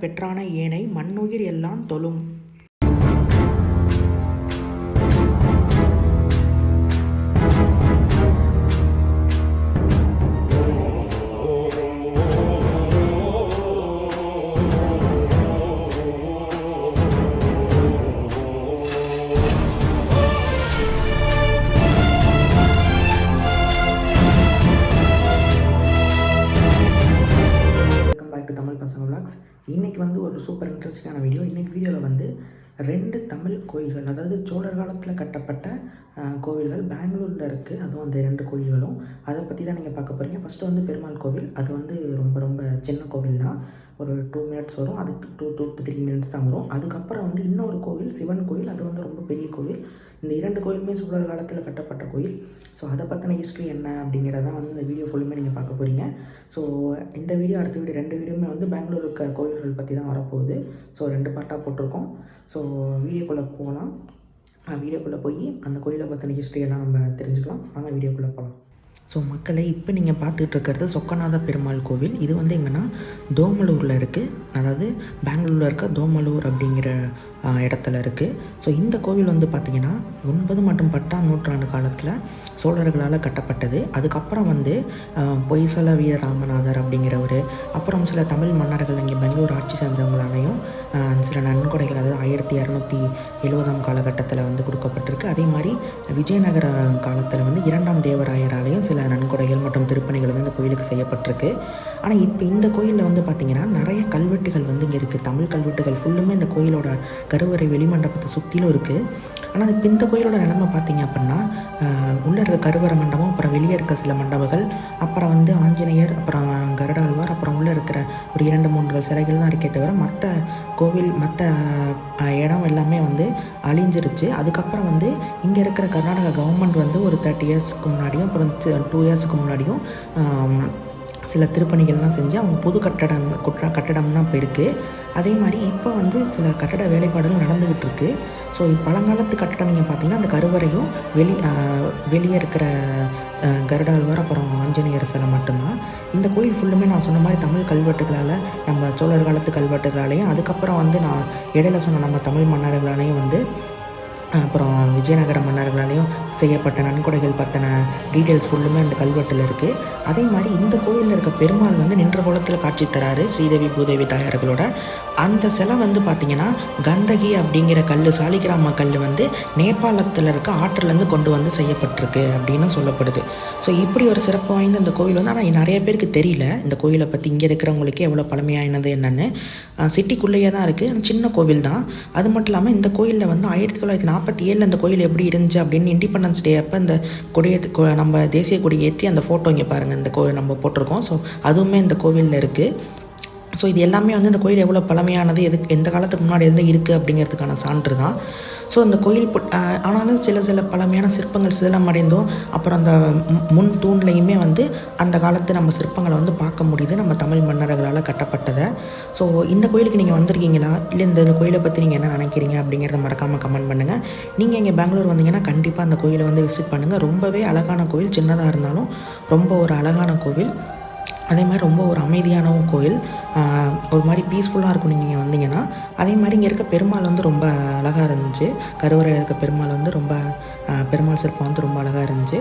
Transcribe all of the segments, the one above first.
பெற்றான ஏனை மண்ணுயிர் எல்லாம் தொழும். தமிழ் கோயில்கள் அதாவது சோழர் காலத்தில் கட்டப்பட்ட கோவில்கள் பெங்களூரில் இருக்குது அதுவும் அந்த இரண்டு கோயில்களும். அதை பற்றி தான் நீங்கள் பார்க்க போகிறீங்க ஃபஸ்ட்டு வந்து பெருமாள் கோவில். அது வந்து ரொம்ப ரொம்ப சின்ன கோவில் தான் ஒரு டூ மினிட்ஸ் வரும். அதுக்கு two two to three minutes தான் வரும். அதுக்கப்புறம் வந்து இன்னொரு கோவில் சிவன் கோவில். அது வந்து ரொம்ப பெரிய கோவில். இந்த இரண்டு கோயிலுமே சோழர் காலத்தில் கட்டப்பட்ட கோயில். ஸோ அதை பற்றின ஹிஸ்ட்ரி என்ன அப்படிங்கிறத வந்து இந்த வீடியோ ஃபுல்லுமே நீங்கள் பார்க்க போகிறீங்க ஸோ இந்த வீடியோ அடுத்த வீடியோ ரெண்டு வீடியோமே வந்து பெங்களூர் இருக்க கோயில்கள் பற்றி தான் வரப்போகுது. ஸோ ரெண்டு பார்ட்டாக போட்டிருக்கோம். ஸோ வீடியோக்குள்ளே போகலாம் வீடியோக்குள்ளே போய் அந்த கோயிலை பற்றின ஹிஸ்ட்ரி எல்லாம் நம்ம தெரிஞ்சுக்கலாம். வாங்க வீடியோக்குள்ளே போகலாம் ஸோ மக்களை இப்போ நீங்கள் பார்த்துட்டு இருக்கிறது சொக்கநாத பெருமாள் கோவில். இது வந்து எங்கன்னா தோமலூரில் இருக்குது அதாவது பெங்களூரில் இருக்க தோமலூர் அப்படிங்கிற இடத்துல இருக்குது ஸோ இந்த கோவில் வந்து பார்த்திங்கன்னா ஒன்பது மற்றும் பத்தாம் நூற்றாண்டு காலத்தில் சோழர்களால் கட்டப்பட்டது. அதுக்கப்புறம் வந்து பொய்சல வீர ராமநாதர் அப்படிங்கிறவர் அப்புறம் சில தமிழ் மன்னர்கள் இங்கே பெங்களூர் ஆட்சி செஞ்சவங்களாலையும் சில நன்கொடைகள் அதாவது ஆயிரத்தி இரநூத்தி எழுபதாம் காலகட்டத்தில் வந்து கொடுக்கப்பட்டிருக்கு. அதே மாதிரி விஜயநகர காலத்தில் வந்து இரண்டாம் தேவராயராலையும் சில நன்கொடைகள் மற்றும் திருப்பணிகள் வந்து இந்த கோயிலுக்கு செய்யப்பட்டிருக்கு. ஆனால் இப்போ இந்த கோயிலில் வந்து பார்த்திங்கன்னா நிறைய கல்வெட்டுகள் வந்து இங்கே இருக்குது தமிழ் கல்வெட்டுகள் ஃபுல்லுமே இந்த கோயிலோட கருவறை வெளிமண்டபத்தை சுற்றிலும் இருக்குது ஆனால் இப்போ இந்த கோயிலோட நிலமை பார்த்தீங்க அப்படின்னா உள்ளே இருக்க கருவறை மண்டபம் அப்புறம் வெளியே இருக்க சில மண்டபங்கள் அப்புறம் வந்து ஆஞ்சநேயர் அப்புறம் கருடாழ்வார் அப்புறம் உள்ளே இருக்கிற ஒரு இரண்டு மூன்று சிலைகள் தான் இருக்கே தவிர மற்ற கோவில் மற்ற இடம் எல்லாமே வந்து அழிஞ்சிருச்சு. அதுக்கப்புறம் வந்து இங்கே இருக்கிற கர்நாடகா கவர்மெண்ட் வந்து ஒரு தேர்ட்டி இயர்ஸ்க்கு முன்னாடியும் அப்புறம் டூ இயர்ஸ்க்கு முன்னாடியும் சில திருப்பணிகள்லாம் செஞ்சு அவங்க புது கட்டடம் குற்ற கட்டடம்லாம் இப்போ இருக்குது அதே மாதிரி இப்போ வந்து சில கட்டட வேலைப்பாடுகள் நடந்துக்கிட்டு இருக்கு. ஸோ பழங்காலத்து கட்டடம் நீங்கள் பார்த்தீங்கன்னா அந்த கருவறையும் வெளி வெளியே இருக்கிற கருடாழ்வார் அப்புறம் ஆஞ்சநேயர் சிலை மட்டும்தான். இந்த கோயில் ஃபுல்லுமே நான் சொன்ன மாதிரி தமிழ் கல்வெட்டுகளால் நம்ம சோழர் காலத்து கல்வெட்டுகளாலையும் அதுக்கப்புறம் வந்து நான் இடையில சொன்ன நம்ம தமிழ் மன்னர்களாலையும் வந்து அப்புறம் விஜயநகர மன்னர்களாலையும் செய்யப்பட்ட நன்கொடைகள் பற்றின டீட்டெயில்ஸ் ஃபுல்லுமே இந்த கல்வெட்டில் இருக்குது அதே மாதிரி இந்த கோயிலில் இருக்க பெருமாள் வந்து நின்ற கோலத்தில் காட்சி தராரு ஸ்ரீதேவி பூதேவி தாயார்களோட. அந்த சிலை வந்து பார்த்திங்கன்னா கந்தகி அப்படிங்கிற கல் சாலிகிராம கல் வந்து நேபாளத்தில் இருக்க ஆற்றிலேருந்து கொண்டு வந்து செய்யப்பட்டிருக்கு அப்படின்னு சொல்லப்படுது. ஸோ இப்படி ஒரு சிறப்பு வாய்ந்த இந்த கோயில் வந்து ஆனால் நிறைய பேருக்கு தெரியல இந்த கோயிலை பற்றி இங்கே இருக்கிறவங்களுக்கு எவ்வளோ பழமையானது என்னென்னு. சிட்டிக்குள்ளேயே தான் இருக்குது சின்ன கோவில் தான் அது மட்டும் இல்லாமல் இந்த கோயிலில் வந்து ஆயிரத்தி தொள்ளாயிரத்தி நாற்பத்தி ஏழில் அந்த கோயில் எப்படி இருந்துச்சு அப்படின்னு இண்டிபெண்டன்ஸ் டே அப்போ இந்த கொடியை கொ- நம்ம தேசிய கொடி ஏற்றி அந்த ஃபோட்டோ இங்கே பாருங்கள் இந்த கோயில் நம்ம போட்டிருக்கோம். ஸோ அதுவுமே இந்த கோவிலில் இருக்குது ஸோ இது எல்லாமே வந்து இந்த கோயில் எவ்வளோ பழமையானது எதுக்கு எந்த காலத்துக்கு முன்னாடி இருந்து இருக்குது அப்படிங்கிறதுக்கான சான்று தான். ஸோ அந்த கோயில் புட்- ஆனாலும் சில சில பழமையான சிற்பங்கள் சிதலம் அடைந்தோம். அப்புறம் அந்த முன் தூண்லையுமே வந்து அந்த காலத்து நம்ம சிற்பங்களை வந்து பார்க்க முடியுது. நம்ம தமிழ் மன்னர்களால் கட்டப்பட்டதை. ஸோ இந்த கோயிலுக்கு நீங்கள் வந்திருக்கீங்களா? இல்லை இந்த கோயிலை பற்றி நீங்கள் என்ன நினைக்கிறீங்க அப்படிங்கிறத மறக்காமல் கமெண்ட் பண்ணுங்கள் நீங்கள் இங்கே பெங்களூர் வந்தீங்கன்னா கண்டிப்பாக அந்த கோயிலை வந்து விசிட் பண்ணுங்கள் ரொம்பவே அழகான கோயில் சின்னதாக இருந்தாலும் ரொம்ப ஒரு அழகான கோவில். அதே மாதிரி ரொம்ப ஒரு அமைதியான கோயில். ஒரு மாதிரி பீஸ்ஃபுல்லாக இருக்கும் நீங்கள் வந்தீங்கன்னா. அதே மாதிரி இங்கே இருக்க பெருமாள் வந்து ரொம்ப அழகாக இருந்துச்சு. கருவறையில் இருக்க பெருமாள் வந்து ரொம்ப பெருமாள் சிற்பம் வந்து ரொம்ப அழகாக இருந்துச்சு.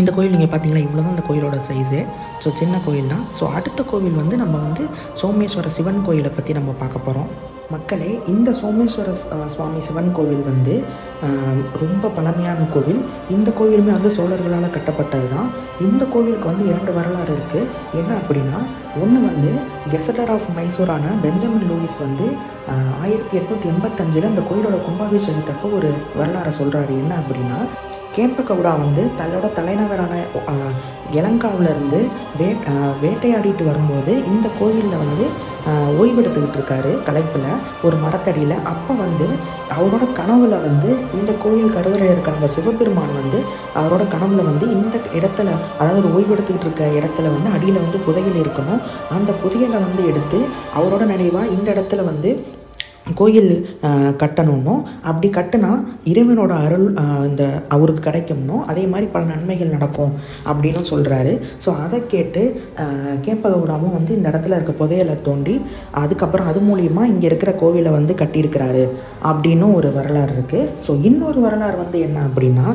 இந்த கோயில் நீங்கள் பார்த்தீங்களா இவ்வளோ தான் இந்த கோயிலோட சைஸு ஸோ சின்ன கோயில் தான் ஸோ அடுத்த கோவில் வந்து நம்ம வந்து சோமேஸ்வர சிவன் கோயிலை பற்றி நம்ம பார்க்க போகிறோம் மக்களே இந்த சோமேஸ்வர சுவாமி சிவன் கோவில் வந்து ரொம்ப பழமையான கோவில். இந்த கோவிலுமே வந்து சோழர்களால் கட்டப்பட்டது தான் இந்த கோவிலுக்கு வந்து இரண்டு வரலாறு இருக்குது என்ன அப்படின்னா ஒன்று வந்து கெசட்டர் ஆஃப் மைசூரான பெஞ்சமின் லூயிஸ் வந்து ஆயிரத்தி எட்நூற்றி எண்பத்தஞ்சில் இந்த கோயிலோட கும்பாபிஷேகத்தப்போ ஒரு வரலாறை சொல்கிறாரு என்ன அப்படின்னா கேம்பகவுடா வந்து தன்னோட தலைநகரான இலங்காவிலேருந்து வே வேட்டையாடிட்டு வரும்போது இந்த கோவிலில் வந்து ஓய்வெடுத்துக்கிட்டு இருக்காரு கலைப்பில் ஒரு மரத்தடியில் அப்போ வந்து அவரோட கனவுல வந்து இந்த கோயில் கருவறையில் இருக்க சிவபெருமான் வந்து அவரோட கனவுல வந்து இந்த இடத்துல அதாவது ஒரு ஓய்வெடுத்துக்கிட்டு இருக்க இடத்துல வந்து அடியில் வந்து புதையல் இருக்கணும். அந்த புதையலை வந்து எடுத்து அவரோட நினைவாக இந்த இடத்துல வந்து கோயில் ஆஹ், கட்டணும்னும் அப்படி கட்டினா இறைவனோட அருள் இந்த அவருக்கு கிடைக்கும்னும் அதே மாதிரி பல நன்மைகள் நடக்கும் அப்படின்னு சொல்கிறாரு ஸோ அதை கேட்டு கேப்பகவுடாமும் வந்து இந்த இடத்துல இருக்க புதையலை தோண்டி அதுக்கப்புறம் அது மூலியமா இங்கே இருக்கிற கோவிலை வந்து கட்டியிருக்கிறாரு அப்படின்னு ஒரு வரலாறு இருக்குது ஸோ இன்னொரு வரலாறு வந்து என்ன அப்படின்னா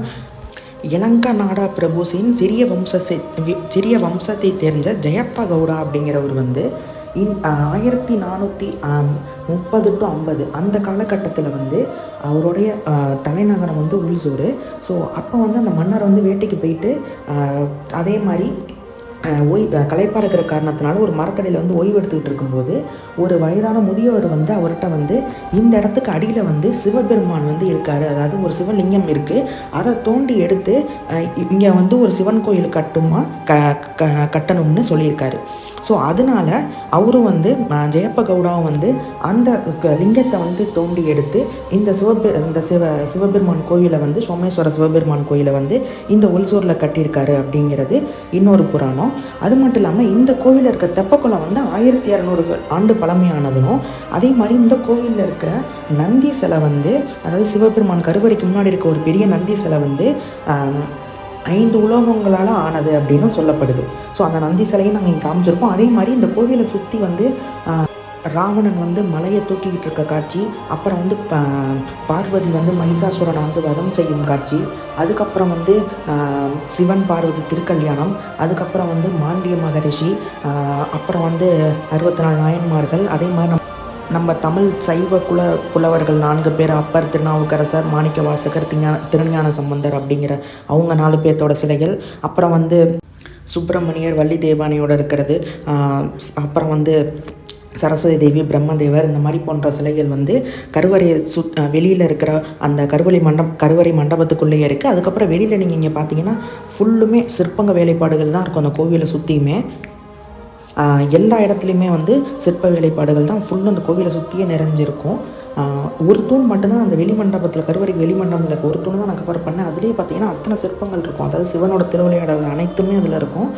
இலங்கா நாடா பிரபுசின் சிறிய வம்சத்தை சிறிய வம்சத்தை தெரிஞ்ச ஜெயப்ப கவுடா அப்படிங்கிறவர் வந்து இன் ஆயிரத்தி நானூற்றி முப்பது டு ஐம்பது அந்த காலகட்டத்தில் வந்து அவருடைய தலைநகரம் வந்து உள்சூர் ஸோ அப்போ வந்து அந்த மன்னர் வந்து வேட்டைக்கு போயிட்டு அதே மாதிரி ஓய் களைப்பாக இருக்கிற காரணத்தினால ஒரு மரத்தடியில் வந்து ஓய்வு எடுத்துக்கிட்டு இருக்கும்போது ஒரு வயதான முதியவர் வந்து அவர்கிட்ட வந்து இந்த இடத்துக்கு அடியில் வந்து சிவபெருமான் வந்து இருக்காரு. அதாவது ஒரு சிவலிங்கம் இருக்குது அதை தோண்டி எடுத்து இங்கே வந்து ஒரு சிவன் கோயில் கட்டுமா க க- கட்டணும்னு சொல்லியிருக்காரு. ஸோ அதனால அவரும் வந்து ஜெயப்ப கவுடாவும் வந்து அந்த க- லிங்கத்தை வந்து தோண்டி எடுத்து இந்த சிவபெ இந்த சிவ சிவபெருமான் கோயிலை வந்து சோமேஸ்வர சிவபெருமான் கோயிலை வந்து இந்த ஒல்சூரில் கட்டியிருக்காரு அப்படிங்கிறது இன்னொரு புராணம். அது மட்டும் இல்லாமல் இந்த கோவிலில் இருக்க தெப்பக்குளம் வந்து ஆயிரத்தி இரநூறு ஆண்டு பழமையானதும் அதே மாதிரி இந்த கோவிலில் இருக்கிற நந்தி சிலை வந்து அதாவது சிவபெருமான் கருவறைக்கு முன்னாடி இருக்க ஒரு பெரிய நந்தி சிலை வந்து ஐந்து உலோகங்களால் ஆனது அப்படின்னு சொல்லப்படுது. ஸோ அந்த நந்தி சிலையை நாங்கள் இங்கே காமிச்சிருப்போம் அதே மாதிரி இந்த கோவிலை சுற்றி வந்து ராவணன் வந்து மலையை தூக்கிக்கிட்டு இருக்க காட்சி அப்புறம் வந்து பார்வதி வந்து மகிஷாசுரனை வந்து வதம் செய்யும் காட்சி அதுக்கப்புறம் வந்து சிவன் பார்வதி திருக்கல்யாணம் அதுக்கப்புறம் வந்து மாண்டிய மகரிஷி அப்புறம் வந்து அறுபத்தி நாலு நாயன்மார்கள் அதே மாதிரி நம்ம தமிழ் சைவ குல புலவர்கள் நான்கு பேர் அப்பர் திருநாவுக்கரசர் மாணிக்க வாசகர் திஞான திருஞான சம்பந்தர் அப்படிங்கிற அவங்க நாலு பேர்த்தோட சிலைகள். அப்புறம் வந்து சுப்பிரமணியர் வள்ளி தேவானையோடு இருக்கிறது. அப்புறம் வந்து சரஸ்வதி தேவி பிரம்மதேவர் இந்த மாதிரி போன்ற சிலைகள் வந்து கருவறையை சு வெளியில் இருக்கிற அந்த கருவறை மண்டப் கருவறை மண்டபத்துக்குள்ளேயே இருக்குது அதுக்கப்புறம் வெளியில் நீங்கள் இங்கே பார்த்தீங்கன்னா ஃபுல்லுமே சிற்பங்க வேலைப்பாடுகள் தான் இருக்கும் அந்த கோவிலை சுற்றியுமே எல்லா இடத்துலையுமே வந்து சிற்ப வேலைப்பாடுகள் தான் ஃபுல்லும் அந்த கோவிலை சுற்றியே நிறைஞ்சிருக்கும். ஒரு தூண் மட்டும்தான் அந்த வெளிமண்டபத்தில் கருவறை கருவறைக்கு வெளி மண்டபத்தில் ஒரு தூண் தான் நான் கவர் பண்ணேன். அதுலேயே பார்த்தீங்கன்னா அத்தனை சிற்பங்கள் இருக்கும். அதாவது சிவனோட திருவிளையாடல் அனைத்துமே அதில் இருக்கும்.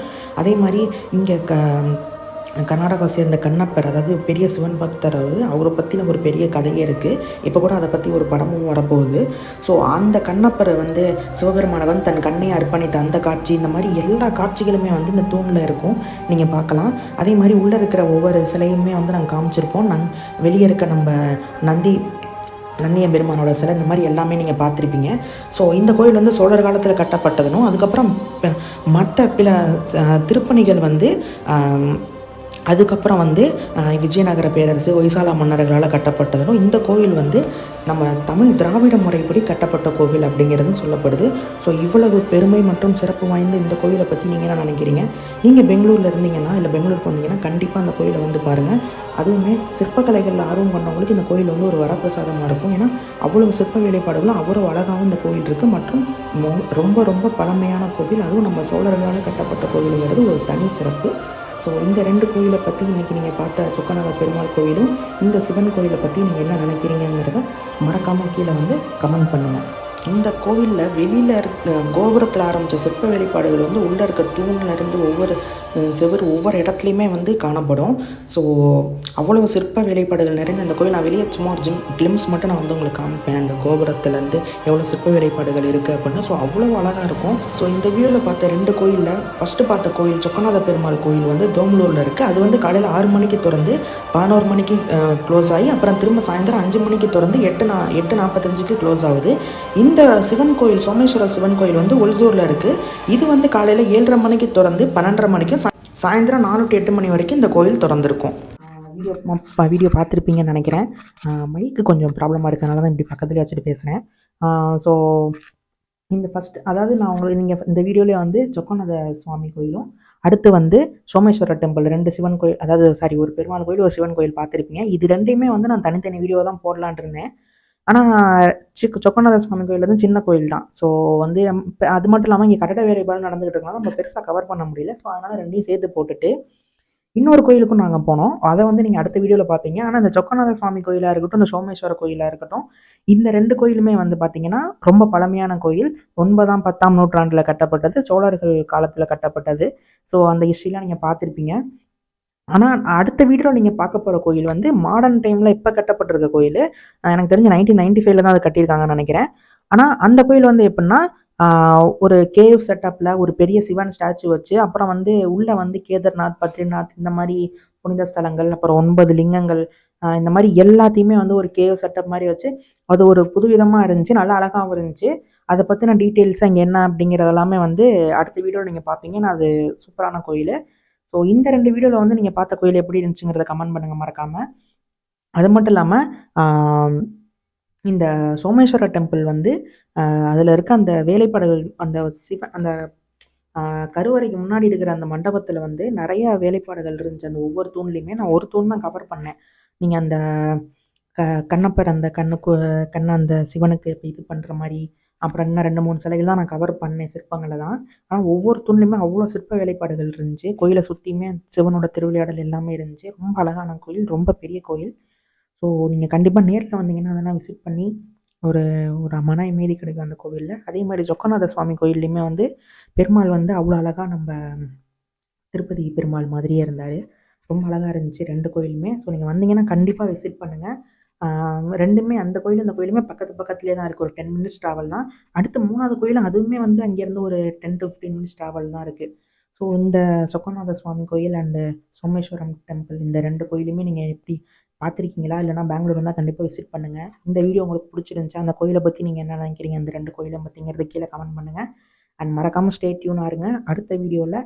அதே மாதிரி இங்கே க கர்நாடகா சேர்ந்த கண்ணப்பர் அதாவது பெரிய சிவன் பக்தர் அவர் அவரை பற்றின ஒரு பெரிய கதையே இருக்குது இப்போ கூட அதை பற்றி ஒரு படமும் வரப்போகுது. ஸோ அந்த கண்ணப்பரை வந்து சிவபெருமானவன் தன் கண்ணை அர்ப்பணித்த அந்த காட்சி இந்த மாதிரி எல்லா காட்சிகளுமே வந்து இந்த தூணில் இருக்கும். நீங்கள் பார்க்கலாம். அதே மாதிரி உள்ளே இருக்கிற ஒவ்வொரு சிலையுமே வந்து நாங்கள் காமிச்சிருப்போம். நன் வெளியே இருக்க நம்ம நந்தி நந்திய பெருமானோட சிலை இந்த மாதிரி எல்லாமே நீங்கள் பார்த்துருப்பீங்க. ஸோ இந்த கோயில் வந்து சோழர் காலத்தில் கட்டப்பட்டதுனும் அதுக்கப்புறம் மற்ற பிற திருப்பணிகள் வந்து அதுக்கப்புறம் வந்து விஜயநகர பேரரசு ஒய்சாலா மன்னர்களால் கட்டப்பட்டதும் இந்த கோவில் வந்து நம்ம தமிழ் திராவிட முறைப்படி கட்டப்பட்ட கோவில் அப்படிங்கிறது சொல்லப்படுது. ஸோ இவ்வளவு பெருமை மற்றும் சிறப்பு வாய்ந்த இந்த கோவிலை பற்றி நீங்கள் என்ன நினைக்கிறீங்க? நீங்கள் பெங்களூரில் இருந்தீங்கன்னா இல்லை பெங்களூருக்கு வந்தீங்கன்னா கண்டிப்பாக அந்த கோயிலை வந்து பாருங்கள் அதுவுமே சிற்பக்கலைகளில் ஆர்வம் கொண்டவங்களுக்கு இந்த கோயில் வந்து ஒரு வரப்பிரசாதமாக இருக்கும். ஏன்னா அவ்வளவு சிற்ப வேலைப்பாடுகளும் அவ்வளோ அழகாகவும் இந்த கோயில் இருக்குது மற்றும் ரொம்ப ரொம்ப பழமையான கோவில். அதுவும் நம்ம சோழர்களால் கட்டப்பட்ட கோவிலுங்கிறது ஒரு தனி சிறப்பு. ஸோ இந்த ரெண்டு கோயிலை பற்றி இன்றைக்கி நீங்கள் பார்த்த சொக்கநாத பெருமாள் கோயிலும் இந்த சிவன் கோயிலை பற்றி நீங்கள் என்ன நினைக்கிறீங்கிறத மறக்காமல் கீழே வந்து கமெண்ட் பண்ணுங்கள் இந்த கோவிலில் வெளியில் இருக்க கோபுரத்தில் ஆரம்பித்த சிற்ப வெளிப்பாடுகள் வந்து உள்ளே இருக்க தூண்ல இருந்து ஒவ்வொரு செவுரு ஒவ்வொரு இடத்துலையுமே வந்து காணப்படும். ஸோ அவ்வளோ சிற்ப வேலைப்பாடுகள் நிறைந்த அந்த கோயில் நான் வெளியே சும்மா ஒரு ஜிம் கிளிம்ஸ் மட்டும் நான் வந்து உங்களுக்கு காமிப்பேன். அந்த கோபுரத்துலேருந்து எவ்வளோ சிற்ப வேலைப்பாடுகள் இருக்குது அப்படின்னு. ஸோ அவ்வளோ அழகாக இருக்கும். ஸோ இந்த வியூவில் பார்த்த ரெண்டு கோயிலில் ஃபஸ்ட்டு பார்த்த கோயில் சொக்கநாத பெருமாள் கோயில் வந்து தோம்லூரில் இருக்குது அது வந்து காலையில் ஆறு மணிக்கு திறந்து பதினோரு மணிக்கு க்ளோஸ் ஆகி அப்புறம் திரும்ப சாயந்தரம் அஞ்சு மணிக்கு திறந்து எட்டு நா எட்டு நாற்பத்தஞ்சுக்கு க்ளோஸ் ஆகுது. இந்த சிவன் கோயில் சோமேஸ்வர சிவன் கோயில் வந்து ஒல்சூரில் இருக்குது இது வந்து காலையில் ஏழரை மணிக்கு திறந்து பன்னெண்டரை மணிக்கு சாயந்தரம் நானூற்றி எட்டு மணி வரைக்கும் இந்த கோயில் திறந்திருக்கும். வீடியோ வீடியோ பார்த்துருப்பீங்கன்னு நினைக்கிறேன். மைக்கு கொஞ்சம் ப்ராப்ளமாக இருக்கனால தான் இப்படி பக்கத்துலேயே வச்சுட்டு பேசுகிறேன் ஸோ இந்த ஃபஸ்ட் அதாவது நான் உங்களுக்கு நீங்கள் இந்த வீடியோலேயே வந்து சொக்கநாத சுவாமி கோயிலும் அடுத்து வந்து சோமேஸ்வரர் டெம்பிள் ரெண்டு சிவன் கோயில் அதாவது சாரி ஒரு பெருமாள் கோயில் ஒரு சிவன் கோயில் பார்த்துருப்பீங்க. இது ரெண்டையுமே வந்து நான் தனித்தனி வீடியோ தான் போடலான் இருந்தேன். ஆனால் சிக் சொக்கநாத சுவாமி கோயில் வந்து சின்ன கோயில் தான் ஸோ வந்து அது மட்டும் இல்லாமல் இங்கே கட்டட வேறுபாடு நடந்துகிட்டு இருக்கனால நம்ம பெருசாக கவர் பண்ண முடியல. ஸோ அதனால் ரெண்டையும் சேர்த்து போட்டுட்டு இன்னொரு கோயிலுக்கும் நாங்கள் போனோம். அதை வந்து நீங்கள் அடுத்த வீடியோவில் பார்ப்பீங்க ஆனால் இந்த சொக்கநாத சுவாமி கோயிலாக இருக்கட்டும் இந்த சோமேஸ்வர கோயிலாக இருக்கட்டும் இந்த ரெண்டு கோயிலுமே வந்து பார்த்தீங்கன்னா ரொம்ப பழமையான கோயில். ஒன்பதாம் பத்தாம் நூற்றாண்டில் கட்டப்பட்டது. சோழர்கள் காலத்தில் கட்டப்பட்டது. ஸோ அந்த ஹிஸ்ட்ரிலாம் நீங்கள் பார்த்துருப்பீங்க ஆனால் அடுத்த வீடியோவில் நீங்கள் பார்க்க போகிற கோயில் வந்து மாடர்ன் டைமில் இப்போ கட்டப்பட்டிருக்க கோயில். எனக்கு தெரிஞ்சு நைன்டீன் நைன்டி ஃபைவ்ல தான் அது கட்டியிருக்காங்கன்னு நினைக்கிறேன். ஆனால் அந்த கோயில் வந்து எப்படின்னா ஒரு கேவ் செட்டப்பில் ஒரு பெரிய சிவன் ஸ்டாச்சு வச்சு அப்புறம் வந்து உள்ளே வந்து கேதார்நாத் பத்ரிநாத் இந்த மாதிரி புனித ஸ்தலங்கள் அப்புறம் ஒன்பது லிங்கங்கள் இந்த மாதிரி எல்லாத்தையுமே வந்து ஒரு கேவ் செட்டப் மாதிரி வச்சு அது ஒரு புதுவிதமாக இருந்துச்சு நல்லா அழகாகவும் இருந்துச்சு. அதை பற்றின டீட்டெயில்ஸ் அங்கே என்ன அப்படிங்கிறதெல்லாமே வந்து அடுத்த வீடியோவில் நீங்கள் பார்ப்பீங்க. நான் அது சூப்பரான கோயில். ஸோ இந்த ரெண்டு வீடியோவில் வந்து நீங்கள் பார்த்த கோயில் எப்படி இருந்துச்சுங்கிறத கமெண்ட் பண்ணுங்கள் மறக்காமல் அது மட்டும் இல்லாமல் இந்த சோமேஸ்வர டெம்பிள் வந்து அதில் இருக்க அந்த வேலைப்பாடுகள் அந்த சிவ அந்த கருவறைக்கு முன்னாடி இருக்கிற அந்த மண்டபத்தில் வந்து நிறைய வேலைப்பாடுகள் இருந்துச்சு. அந்த ஒவ்வொரு தூண்லேயுமே நான் ஒரு தூண் தான் கவர் பண்ணேன். நீங்கள் அந்த க கண்ணப்பர் அந்த கண்ணுக்கு கண்ணை அந்த சிவனுக்கு இப்போ இது பண்ணுற மாதிரி அப்புறம் இன்னும் ரெண்டு மூணு சிலைகள் தான் நான் கவர் பண்ணேன் சிற்பங்களை தான். ஆனால் ஒவ்வொரு தூண்லையுமே அவ்வளோ சிற்ப வேலைப்பாடுகள் இருந்துச்சு. கோயிலை சுற்றியுமே சிவனோட திருவிளையாடல் எல்லாமே இருந்துச்சு. ரொம்ப அழகான கோயில் ரொம்ப பெரிய கோயில். ஸோ நீங்கள் கண்டிப்பாக நேரில் வந்தீங்கன்னா அதெல்லாம் விசிட் பண்ணி ஒரு ஒரு மன அமைதி கிடைக்கும் அந்த கோவிலில். அதே மாதிரி ஜொக்கநாத சுவாமி கோயில்லையுமே வந்து பெருமாள் வந்து அவ்வளோ அழகாக நம்ம திருப்பதி பெருமாள் மாதிரியே இருந்தார். ரொம்ப அழகாக இருந்துச்சு ரெண்டு கோயிலுமே. ஸோ நீங்கள் வந்தீங்கன்னா கண்டிப்பாக விசிட் பண்ணுங்கள் ரெண்டுமே அந்த கோயில் இந்த கோயிலுமே பக்கத்து பக்கத்துலேயே தான் இருக்குது ஒரு டென் மினிட்ஸ் ட்ராவல் தான். அடுத்து மூணாவது கோயில் அதுவுமே வந்து அங்கேருந்து ஒரு ten to fifteen minutes travel தான் இருக்குது ஸோ இந்த சொக்கநாத சுவாமி கோயில் அண்டு சோமேஸ்வரம் டெம்பிள் இந்த ரெண்டு கோயிலுமே நீங்கள் எப்படி பார்த்துருக்கீங்களா? இல்லைனா பெங்களூர் வந்தால் கண்டிப்பாக விசிட் பண்ணுங்கள் இந்த வீடியோ உங்களுக்கு பிடிச்சிருந்துச்சா? அந்த கோயிலை பற்றி நீங்கள் என்ன நினைக்கிறீங்க? அந்த ரெண்டு கோயிலை பற்றிங்கிறது கீழே கமெண்ட் பண்ணுங்கள் அண்ட் மறக்காமல் ஸ்டே டியூனாக இருங்க. அடுத்த வீடியோவில்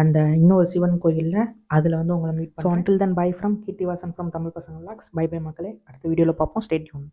அந்த இன்னொரு சிவன் கோயிலில் அதில் வந்து உங்களை meet so until then bye from Keerthivasan from Tamil Pasanga vlogs bye by மக்களே. அடுத்த வீடியோவில் பார்ப்போம். Stay tune